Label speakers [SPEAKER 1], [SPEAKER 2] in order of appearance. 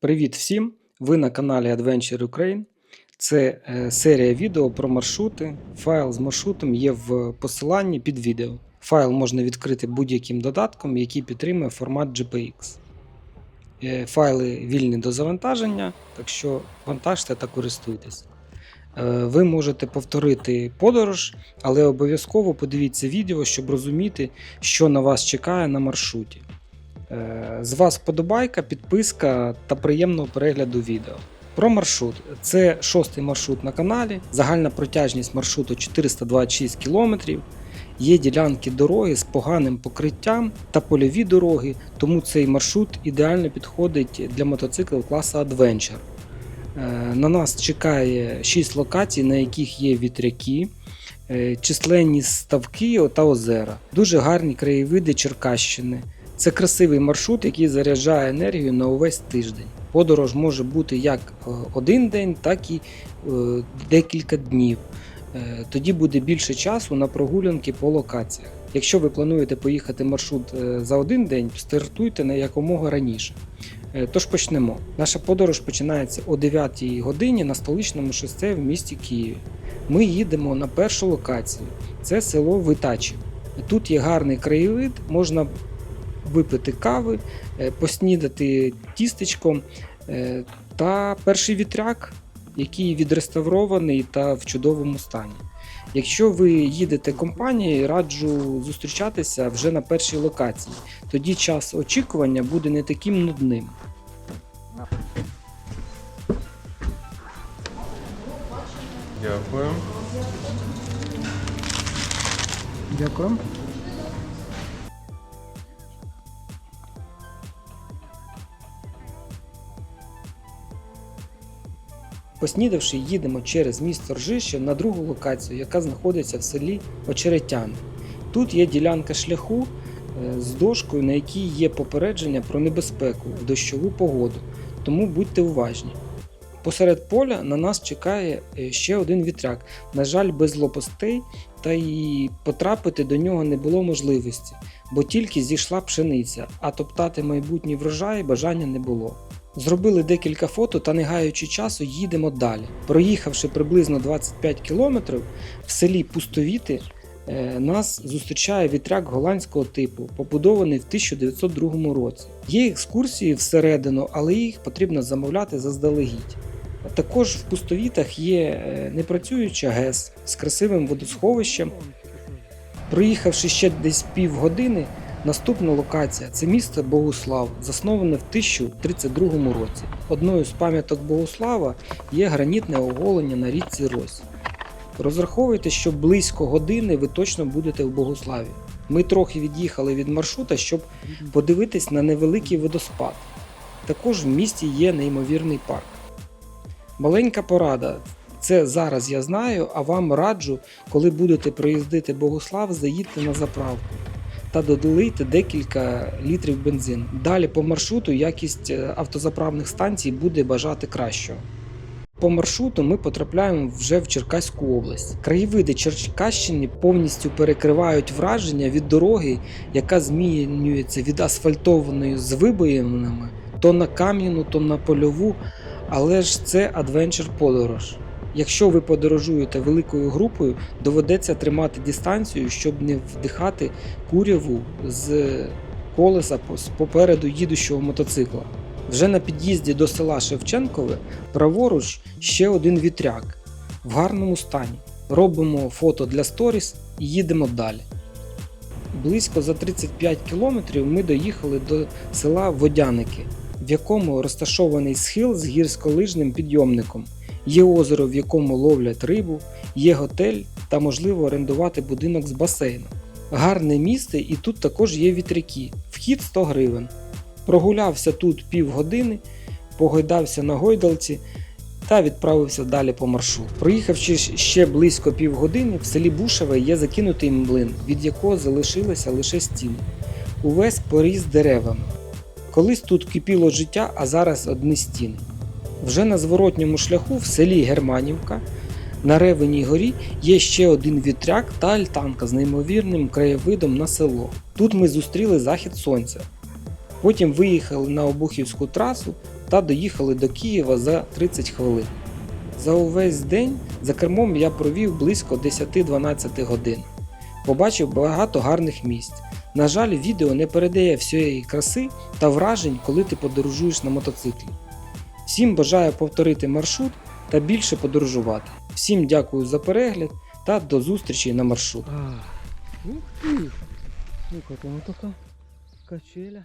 [SPEAKER 1] Привіт всім! Ви на каналі Adventure Ukraine. Це е, серія відео про маршрути. Файл з маршрутом є в посиланні під відео. Файл можна відкрити будь-яким додатком, який підтримує формат GPX. Е, Файли вільні до завантаження, так що вантажте та користуйтесь. Е, Ви можете повторити подорож, але обов'язково подивіться відео, щоб розуміти, що на вас чекає на маршруті. Е, З вас вподобайка, підписка та приємного перегляду відео. Про маршрут. Це шостий маршрут на каналі. Загальна протяжність маршруту 426 км. Є ділянки дороги з поганим покриттям та польові дороги, тому цей маршрут ідеально підходить для мотоциклів класу Adventure. Е, На нас чекає 6 локацій, на яких є вітряки, е, численні ставки та озера. Дуже гарні краєвиди Черкащини. Це красивий маршрут, який заряджає енергію на увесь тиждень. Подорож може бути як е, один день, так і е, декілька днів. Е, Тоді буде більше часу на прогулянки по локаціях. Якщо ви плануєте поїхати маршрут за один день, стартуйте на якомога раніше. Тож почнемо. Наша подорож починається о 9 годині на столичному шосе в місті Києві. Ми їдемо на першу локацію. Це село Витачі. Тут є гарний краєвид, можна випити кави, е, поснідати тістечком е, та перший вітряк, який відреставрований та в чудовому стані. Якщо ви їдете компанією, раджу зустрічатися вже на першій локації. Тоді час очікування буде не таким нудним.
[SPEAKER 2] Дякую.
[SPEAKER 1] Дякую. Поснідавши, їдемо через місто Ржище на другу локацію, яка знаходиться в селі Очеретяни. Тут є ділянка шляху е, з дошкою, на якій є попередження про небезпеку в дощову погоду, тому будьте уважні. Посеред поля на нас чекає е, ще один вітряк. На жаль, без лопастей, та й потрапити до нього не було можливості, бо тільки зійшла пшениця, а топтати майбутній врожай бажання не було. Зробили декілька фото та не гаючи часу, їдемо далі. Проїхавши приблизно 25 кілометрів, в селі Пустовіти е, нас зустрічає вітряк голландського типу, побудований в 1902 році. Є екскурсії всередину, але їх потрібно замовляти заздалегідь. Також в пустовітах є е, непрацююча ГЕС з красивим водосховищем. Проїхавши ще десь півгодини, наступна локація це місто Богуслав, засноване в 1032 році. Одною з пам'яток Богуслава є гранітне оголення на річці Рось. Розраховуйте, що близько години ви точно будете в Богуславі. Ми трохи від'їхали від маршрута, щоб подивитись на невеликий водоспад. Також в місті є неймовірний парк. Маленька порада. Це зараз я знаю, а вам раджу, коли будете проїздити Богослав, заїдьте на заправку та додалийте декілька літрів бензину. Далі по маршруту якість е, автозаправних станцій буде бажати кращого. По маршруту ми потрапляємо вже в Черкаську область. Краєвиди Черкащини повністю перекривають враження від дороги, яка змінюється від асфальтованої з вибоїнами то на кам'яну, то на польову, але ж це адвенчер подорож. Якщо ви подорожуєте великою групою, доведеться тримати дистанцію, щоб не вдихати куряву з колеса попереду їдущого мотоцикла. Вже на під'їзді до села Шевченкове праворуч ще один вітряк в гарному стані. Робимо фото для сторіс і їдемо далі. Близько за 35 кілометрів ми доїхали до села Водяники, в якому розташований схил з гірськолижним підйомником. Є озеро, в якому ловлять рибу, є готель та можливо орендувати будинок з басейном. Гарне місце і тут також є вітряки. Вхід 100 гривень. Прогулявся тут півгодини, погойдався на гойдалці та відправився далі по маршруту. Проїхавши ще близько півгодини, в селі Бушеве є закинутий млин, від якого залишилися лише стіни. Увесь поріс деревами. Колись тут кипіло життя, а зараз одні стіни. Вже на зворотньому шляху в селі Германівка на Ревеній горі є ще один вітряк та альтанка з неймовірним краєвидом на село. Тут ми зустріли захід сонця. Потім виїхали на Обухівську трасу та доїхали до Києва за 30 хвилин. За увесь день за кермом я провів близько 10-12 годин. Побачив багато гарних місць. На жаль, відео не передає всієї краси та вражень, коли ти подорожуєш на мотоциклі. Всім бажаю повторити маршрут та більше подорожувати. Всім дякую за перегляд та до зустрічі на маршрут.
[SPEAKER 2] Ух ти! Там така качеля.